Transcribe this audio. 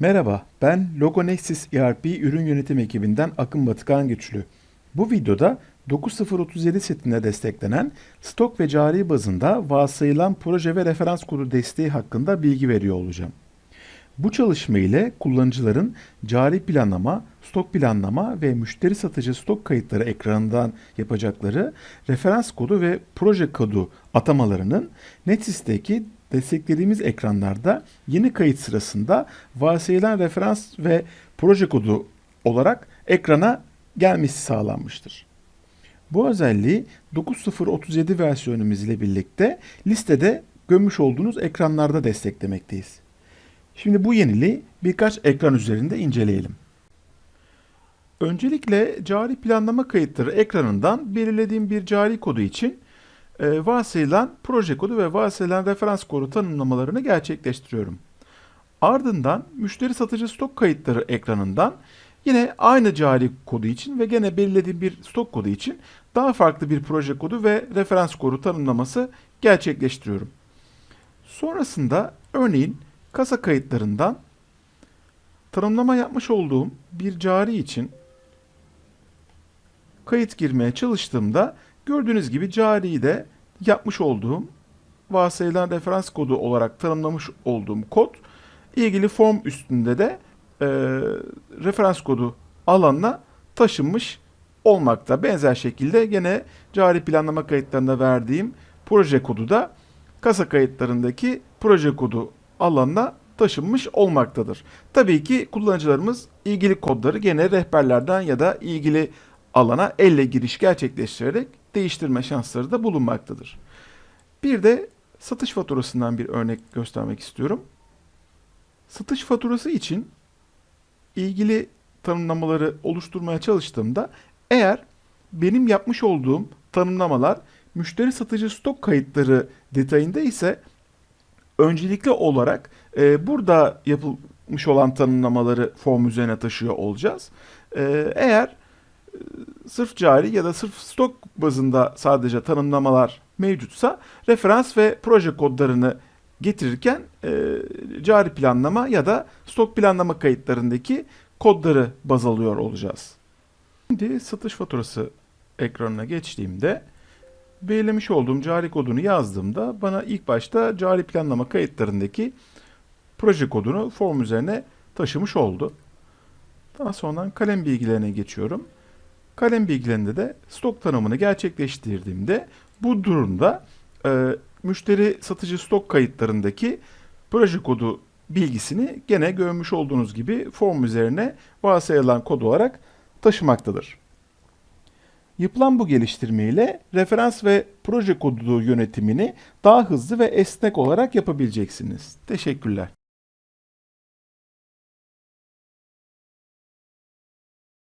Merhaba, ben Logonexis ERP ürün yönetim ekibinden Akın Batıkan Güçlü. Bu videoda 9037 setinde desteklenen stok ve cari bazında varsayılan proje ve referans kodu desteği hakkında bilgi veriyor olacağım. Bu çalışma ile kullanıcıların cari planlama, stok planlama ve müşteri satıcı stok kayıtları ekranından yapacakları referans kodu ve proje kodu atamalarının NetSys'teki desteklediğimiz ekranlarda yeni kayıt sırasında varsayılan referans ve proje kodu olarak ekrana gelmesi sağlanmıştır. Bu özelliği 9037 versiyonumuz ile birlikte listede gömmüş olduğunuz ekranlarda desteklemekteyiz. Şimdi bu yeniliği birkaç ekran üzerinde inceleyelim. Öncelikle cari planlama kayıtları ekranından belirlediğim bir cari kodu için e, varsayılan proje kodu ve varsayılan referans kodu tanımlamalarını gerçekleştiriyorum. Ardından müşteri satıcı stok kayıtları ekranından yine aynı cari kodu için ve gene belirlediğim bir stok kodu için daha farklı bir proje kodu ve referans kodu tanımlaması gerçekleştiriyorum. Sonrasında örneğin kasa kayıtlarından tanımlama yapmış olduğum bir cari için kayıt girmeye çalıştığımda gördüğünüz gibi cariyi de yapmış olduğum varsayılan referans kodu olarak tanımlamış olduğum kod ilgili form üstünde de e, referans kodu alanına taşınmış olmakta. Benzer şekilde gene cari planlama kayıtlarında verdiğim proje kodu da kasa kayıtlarındaki proje kodu alanına taşınmış olmaktadır. Tabii ki kullanıcılarımız ilgili kodları gene rehberlerden ya da ilgili alana elle giriş gerçekleştirerek değiştirme şansları da bulunmaktadır. Bir de satış faturasından bir örnek göstermek istiyorum. Satış faturası için ilgili tanımlamaları oluşturmaya çalıştığımda eğer benim yapmış olduğum tanımlamalar müşteri satıcı stok kayıtları detayında ise öncelikli olarak e, burada yapılmış olan tanımlamaları form üzerine taşıyor olacağız. E, eğer sırf cari ya da sırf stok bazında sadece tanımlamalar mevcutsa referans ve proje kodlarını getirirken e, cari planlama ya da stok planlama kayıtlarındaki kodları baz alıyor olacağız. Şimdi satış faturası ekranına geçtiğimde belirlemiş olduğum cari kodunu yazdığımda bana ilk başta cari planlama kayıtlarındaki proje kodunu form üzerine taşımış oldu. Daha sonra kalem bilgilerine geçiyorum. Kalem bilgilerinde de stok tanımını gerçekleştirdiğimde bu durumda e, müşteri satıcı stok kayıtlarındaki proje kodu bilgisini gene görmüş olduğunuz gibi form üzerine varsayılan kod olarak taşımaktadır. Yapılan bu geliştirme ile referans ve proje kodu yönetimini daha hızlı ve esnek olarak yapabileceksiniz. Teşekkürler.